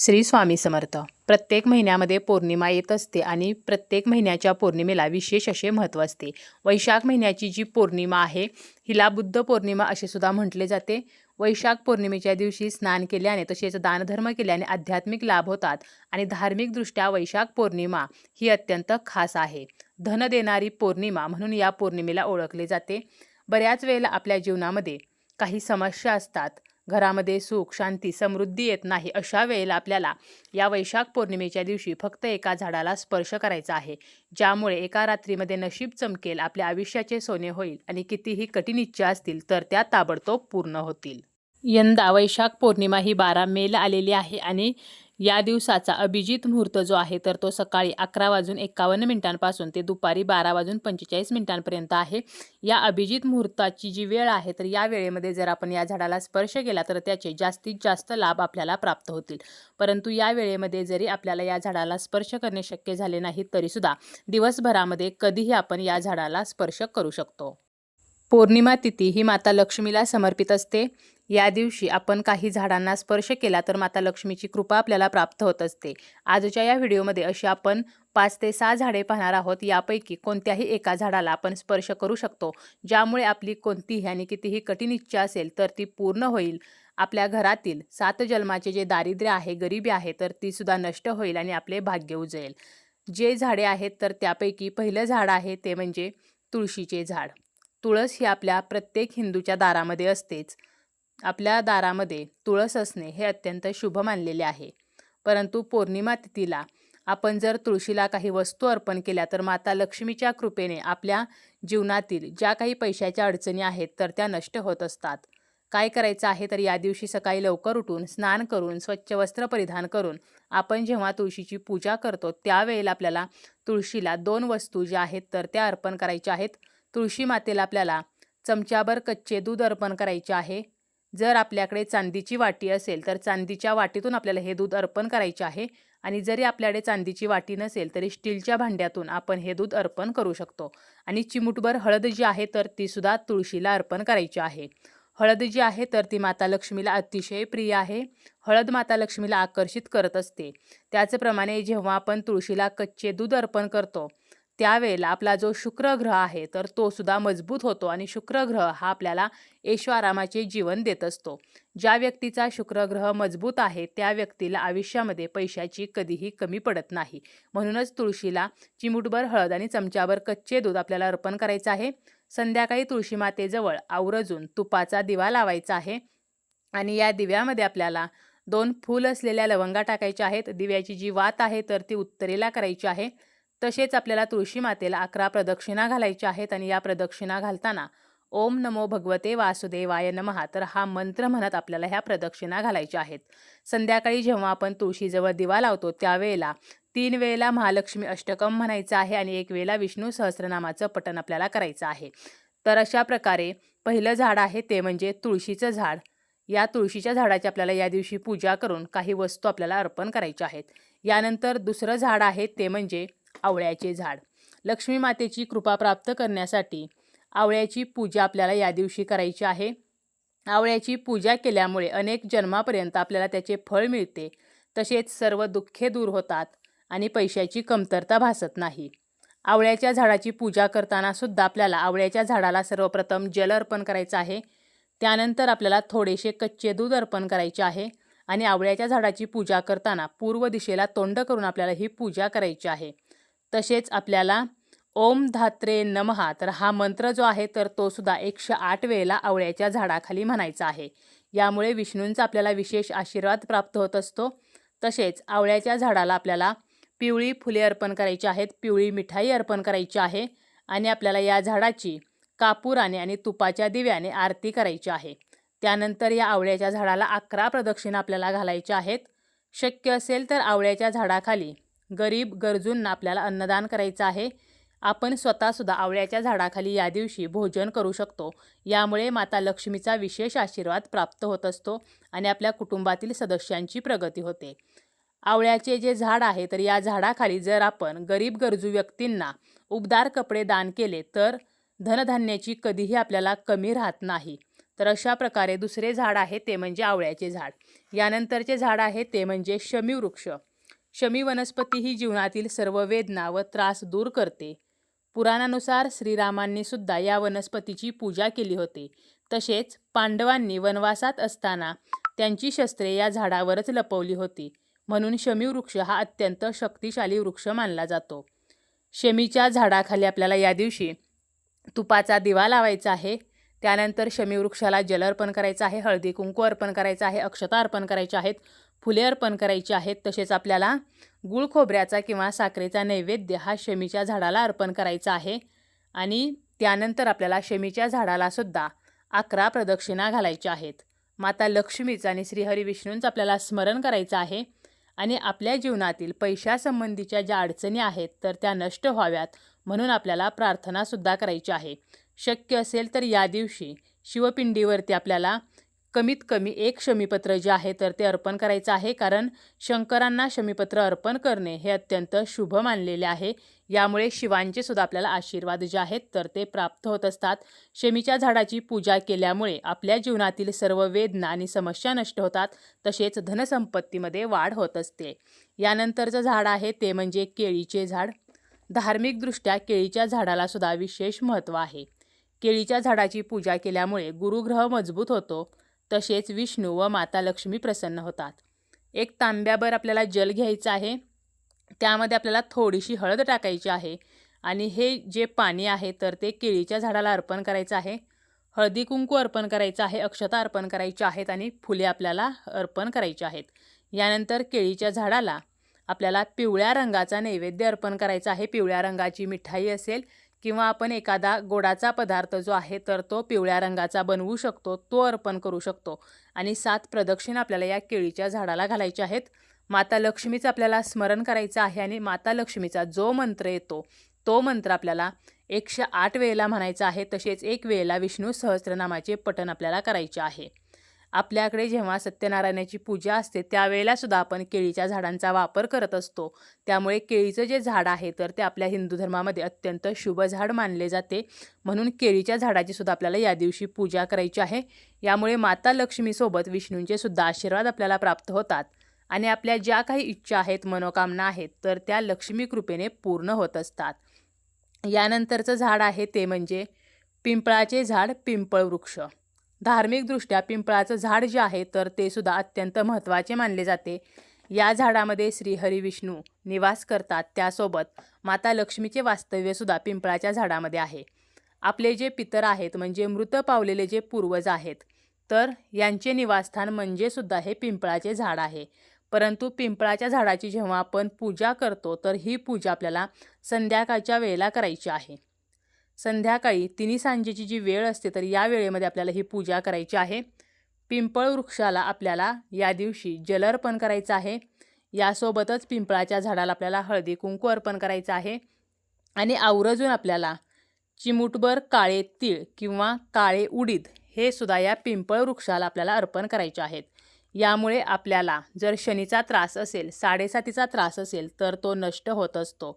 श्री स्वामी समर्थ. प्रत्येक महिन्यामध्ये पौर्णिमा येत असते आणि प्रत्येक महिन्याच्या पौर्णिमेला विशेष असे महत्त्व असते. वैशाख महिन्याची जी पौर्णिमा आहे हिला बुद्ध पौर्णिमा असे सुद्धा म्हटले जाते. वैशाख पौर्णिमेच्या दिवशी स्नान केल्याने तसेच दानधर्म केल्याने आध्यात्मिक लाभ होतात आणि धार्मिकदृष्ट्या वैशाख पौर्णिमा ही अत्यंत खास आहे. धन देणारी पौर्णिमा म्हणून या पौर्णिमेला ओळखले जाते. बऱ्याच वेळेला आपल्या जीवनामध्ये काही समस्या असतात. घरामध्ये सुख शांती समृद्धी येत नाही अशा वेळेला आपल्याला या वैशाख पौर्णिमेच्या दिवशी फक्त एका झाडाला स्पर्श करायचा आहे. ज्यामुळे एका रात्रीमध्ये नशीब चमकेल आपल्या आयुष्याचे सोने होईल आणि कितीही कठीण इच्छा असतील तर त्या ताबडतोब पूर्ण होतील. यंदा वैशाख पौर्णिमा ही बारा मेला आलेली आहे आणि या दिवसाचा अभिजित मुहूर्त जो आहे तर तो सकाळी अकरा वाजून एकावन्न मिनिटांपासून ते दुपारी बारा वाजून पंचेचाळीस मिनिटांपर्यंत आहे. या अभिजित मुहूर्ताची जी वेळ आहे तर या वेळेमध्ये जर आपण या झाडाला स्पर्श केला तर त्याचे जास्तीत जास्त लाभ आपल्याला प्राप्त होतील. परंतु या वेळेमध्ये जरी आपल्याला या झाडाला स्पर्श करणे शक्य झाले नाही तरीसुद्धा दिवसभरामध्ये कधीही आपण या झाडाला स्पर्श करू शकतो. पौर्णिमा तिथी ही माता लक्ष्मीला समर्पित असते. या दिवशी आपण काही झाडांना स्पर्श केला तर माता लक्ष्मीची कृपा आपल्याला प्राप्त होत असते. आजच्या या व्हिडिओमध्ये अशी आपण पाच ते सहा झाडे पाहणार आहोत. यापैकी कोणत्याही एका झाडाला आपण स्पर्श करू शकतो. ज्यामुळे आपली कोणतीही आणि कितीही कठीण इच्छा असेल तर ती पूर्ण होईल. आपल्या घरातील सात जन्माचे जे दारिद्र्य आहे गरिबी आहे तर ती सुद्धा नष्ट होईल आणि आपले भाग्य उजळेल. जे झाडे आहेत तर त्यापैकी पहिलं झाड आहे ते म्हणजे तुळशीचे झाड. तुळस ही आपल्या प्रत्येक हिंदूच्या दारामध्ये असतेच. आपल्या दारामध्ये तुळस असणे हे अत्यंत शुभ मानलेले आहे. परंतु पौर्णिमा तिथीला आपण जर तुळशीला काही वस्तू अर्पण केल्या तर माता लक्ष्मीच्या कृपेने आपल्या जीवनातील ज्या काही पैशाच्या अडचणी आहेत तर त्या नष्ट होत असतात. काय करायचं आहे तर या दिवशी सकाळी लवकर उठून स्नान करून स्वच्छ वस्त्र परिधान करून आपण जेव्हा तुळशीची पूजा करतो त्यावेळेला आपल्याला तुळशीला दोन वस्तू ज्या आहेत तर त्या अर्पण करायच्या आहेत. तुळशी मातेला आपल्याला चमच्याभर कच्चे दूध अर्पण करायचे आहे. जर आपल्याकडे चांदीची वाटी असेल तर चांदीच्या वाटीतून आपल्याला हे दूध अर्पण करायचे आहे. आणि जरी आपल्याकडे चांदीची वाटी नसेल तरी स्टीलच्या भांड्यातून आपण हे दूध अर्पण करू शकतो. आणि चिमूटभर हळद जी आहे तर तीसुद्धा तुळशीला अर्पण करायची आहे. हळद जी आहे तर ती माता लक्ष्मीला अतिशय प्रिय आहे. हळद माता लक्ष्मीला आकर्षित करत असते. त्याचप्रमाणे जेव्हा आपण तुळशीला कच्चे दूध अर्पण करतो त्यावेळेला आपला जो शुक्र ग्रह आहे तर तो सुद्धा मजबूत होतो आणि शुक्रग्रह हा आपल्याला ऐशोआरामाचे जीवन देत असतो. ज्या व्यक्तीचा शुक्र ग्रह मजबूत आहे त्या व्यक्तीला आयुष्यामध्ये पैशाची कधीही कमी पडत नाही. म्हणूनच तुळशीला चिमुटभर हळद आणि चमच्यावर कच्चे दूध आपल्याला अर्पण करायचं आहे. संध्याकाळी तुळशी मातेजवळ आवरजून तुपाचा दिवा लावायचा आहे आणि या दिव्यामध्ये आपल्याला दोन फूल असलेल्या लवंगा टाकायच्या आहेत. दिव्याची जी वात आहे तर ती उत्तरेला करायची आहे. तसेच आपल्याला तुळशी मातेला अकरा प्रदक्षिणा घालायच्या आहेत आणि या प्रदक्षिणा घालताना ओम नमो भगवते वासुदेवाय नमहा तर हा मंत्र म्हणत आपल्याला ह्या प्रदक्षिणा घालायच्या आहेत. संध्याकाळी जेव्हा आपण तुळशीजवळ दिवा लावतो त्यावेळेला तीन वेळेला महालक्ष्मी अष्टकम म्हणायचं आहे आणि एक वेळेला विष्णू सहस्रनामाचं पठण आपल्याला करायचं आहे. तर अशा प्रकारे पहिलं झाड आहे ते म्हणजे तुळशीचं झाड. या तुळशीच्या झाडाची आपल्याला या दिवशी पूजा करून काही वस्तू आपल्याला अर्पण करायच्या आहेत. यानंतर दुसरं झाड आहे ते म्हणजे आवळ्याचे झाड. लक्ष्मी मातेची कृपा प्राप्त करण्यासाठी आवळ्याची पूजा आपल्याला या दिवशी करायची आहे. आवळ्याची पूजा केल्यामुळे अनेक जन्मापर्यंत आपल्याला त्याचे फळ मिळते. तसेच सर्व दुःखे दूर होतात आणि पैशाची कमतरता भासत नाही. आवळ्याच्या झाडाची पूजा करताना सुद्धा आपल्याला आवळ्याच्या झाडाला सर्वप्रथम जल अर्पण करायचं आहे. त्यानंतर आपल्याला थोडेसे कच्चे दूध अर्पण करायचे आहे आणि आवळ्याच्या झाडाची पूजा करताना पूर्व दिशेला तोंड करून आपल्याला ही पूजा करायची आहे. तसेच आपल्याला ओम धात्रे नमहा तर हा मंत्र जो आहे तर तो सुद्धा एकशे आठ वेळेला आवळ्याच्या झाडाखाली म्हणायचा आहे. यामुळे विष्णूंचा आपल्याला विशेष आशीर्वाद प्राप्त होत असतो. तसेच आवळ्याच्या झाडाला आपल्याला पिवळी फुले अर्पण करायची आहेत पिवळी मिठाई अर्पण करायची आहे आणि आपल्याला या झाडाची कापूराने आणि तुपाच्या दिव्याने आरती करायची आहे. त्यानंतर या आवळ्याच्या झाडाला अकरा प्रदक्षिणा आपल्याला घालायच्या आहेत. शक्य असेल तर आवळ्याच्या झाडाखाली गरीब गरजूंना आपल्याला अन्नदान करायचं आहे. आपण स्वतःसुद्धा आवळ्याच्या झाडाखाली या दिवशी भोजन करू शकतो. यामुळे माता लक्ष्मीचा विशेष आशीर्वाद प्राप्त होत असतो आणि आपल्या कुटुंबातील सदस्यांची प्रगती होते. आवळ्याचे जे झाड आहे तर या झाडाखाली जर आपण गरीब गरजू व्यक्तींना उबदार कपडे दान केले तर धनधान्याची कधीही आपल्याला कमी राहत नाही. तर अशा प्रकारे दुसरे झाड आहे ते म्हणजे आवळ्याचे झाड. यानंतरचे झाड आहे ते म्हणजे शमी वृक्ष शमी वनस्पती ही जीवनातील सर्व वेदना व त्रास दूर करते. पुराणानुसार श्रीरामांनी सुद्धा या वनस्पतीची पूजा केली होती. तसेच पांडवांनी वनवासात असताना त्यांची शस्त्रे या झाडावरच लपवली होती. म्हणून शमी वृक्ष हा अत्यंत शक्तिशाली वृक्ष मानला जातो. शमीच्या झाडाखाली आपल्याला या दिवशी तुपाचा दिवा लावायचा आहे. त्यानंतर शमी वृक्षाला जल अर्पण करायचं आहे हळदी कुंकू अर्पण करायचं आहे अक्षता अर्पण करायचे आहेत. फुले अर्पण करायची आहेत तसेच आपल्याला गुळ खोबऱ्याचा किंवा साखरेचा नैवेद्य हा शमीच्या झाडाला अर्पण करायचा आहे. आणि त्यानंतर आपल्याला शमीच्या झाडालासुद्धा अकरा प्रदक्षिणा घालायच्या आहेत. माता लक्ष्मीचं आणि श्रीहरी विष्णूंचं आपल्याला स्मरण करायचं आहे. आणि आपल्या जीवनातील पैशासंबंधीच्या ज्या अडचणी आहेत तर त्या नष्ट व्हाव्यात म्हणून आपल्याला प्रार्थनासुद्धा करायची आहे. शक्य असेल तर या दिवशी शिवपिंडीवरती आपल्याला कमीत कमी एक शमीपत्र जे आहे तर ते अर्पण करायचं आहे कारण शंकरांना शमीपत्र अर्पण करणे हे अत्यंत शुभ मानलेले आहे. यामुळे शिवांचे सुद्धा आपल्याला आशीर्वाद जे आहेत तर ते प्राप्त होत असतात. शमीच्या झाडाची पूजा केल्यामुळे आपल्या जीवनातील सर्व वेदना आणि समस्या नष्ट होतात तसेच धनसंपत्तीमध्ये वाढ होत असते. यानंतरचं झाड आहे ते म्हणजे केळीचे झाड. धार्मिकदृष्ट्या केळीच्या झाडाला सुद्धा विशेष महत्त्व आहे. केळीच्या झाडाची पूजा केल्यामुळे गुरुग्रह मजबूत होतो. तसेच विष्णू व माता लक्ष्मी प्रसन्न होतात. एक तांब्याभर आपल्याला जल घ्यायचं आहे. त्यामध्ये आपल्याला थोडीशी हळद टाकायची आहे. आणि हे जे पाणी आहे तर ते केळीच्या झाडाला अर्पण करायचं आहे. हळदी कुंकू अर्पण करायचं आहे अक्षता अर्पण करायची आहेत आणि फुले आपल्याला अर्पण करायची आहेत. यानंतर केळीच्या झाडाला आपल्याला पिवळ्या रंगाचा नैवेद्य अर्पण करायचा आहे. पिवळ्या रंगाची मिठाई असेल किंवा आपण एखादा गोडाचा पदार्थ जो आहे तर तो पिवळ्या रंगाचा बनवू शकतो तो अर्पण करू शकतो. आणि सात प्रदक्षिण आपल्याला या केळीच्या झाडाला घालायचे आहेत. माता लक्ष्मीचं आपल्याला स्मरण करायचं आहे आणि माता लक्ष्मीचा जो मंत्र येतो तो मंत्र आपल्याला एकशे आठ वेळेला म्हणायचा आहे. तसेच एक वेळेला विष्णू सहस्त्रनामाचे पठण आपल्याला करायचे आहे. आपल्याकडे जेव्हा सत्यनारायणाची पूजा असते त्यावेळेला सुद्धा आपण केळीच्या झाडांचा वापर करत असतो. त्यामुळे केळीचं जे झाड आहे तर ते आपल्या हिंदू धर्मामध्ये अत्यंत शुभ झाड मानले जाते. म्हणून केळीच्या झाडाची सुद्धा आपल्याला या दिवशी पूजा करायची आहे. यामुळे माता लक्ष्मीसोबत विष्णूंचे सुद्धा आशीर्वाद आपल्याला प्राप्त होतात. आणि आपल्या ज्या काही इच्छा आहेत मनोकामना आहेत तर त्या लक्ष्मी कृपेने पूर्ण होत असतात. यानंतरचं झाड आहे ते म्हणजे पिंपळाचे झाड पिंपळ वृक्ष धार्मिकदृष्ट्या पिंपळाचं झाड जे आहे तर ते सुद्धा अत्यंत महत्त्वाचे मानले जाते. या झाडामध्ये श्रीहरी विष्णू निवास करतात. त्यासोबत माता लक्ष्मीचे वास्तव्यसुद्धा पिंपळाच्या झाडामध्ये आहे. आपले जे पितर आहेत म्हणजे मृत पावलेले जे पूर्वज आहेत तर यांचे निवासस्थान म्हणजे सुद्धा हे पिंपळाचे झाड आहे. परंतु पिंपळाच्या झाडाची जेव्हा आपण पूजा करतो तर ही पूजा आपल्याला संध्याकाळच्या वेळेला करायची आहे. संध्याकाळी तिन्ही सांजेची जी वेळ असते तर या वेळेमध्ये आपल्याला ही पूजा करायची आहे. पिंपळ वृक्षाला आपल्याला या दिवशी जल अर्पण करायचं आहे. यासोबतच पिंपळाच्या झाडाला आपल्याला हळदी कुंकू अर्पण करायचं आहे. आणि आवर्जून आपल्याला चिमूटभर काळे तीळ किंवा काळे उडीद हे सुद्धा या पिंपळ वृक्षाला आपल्याला अर्पण करायचे आहेत. यामुळे आपल्याला जर शनीचा त्रास असेल साडेसातीचा त्रास असेल तर तो नष्ट होत असतो.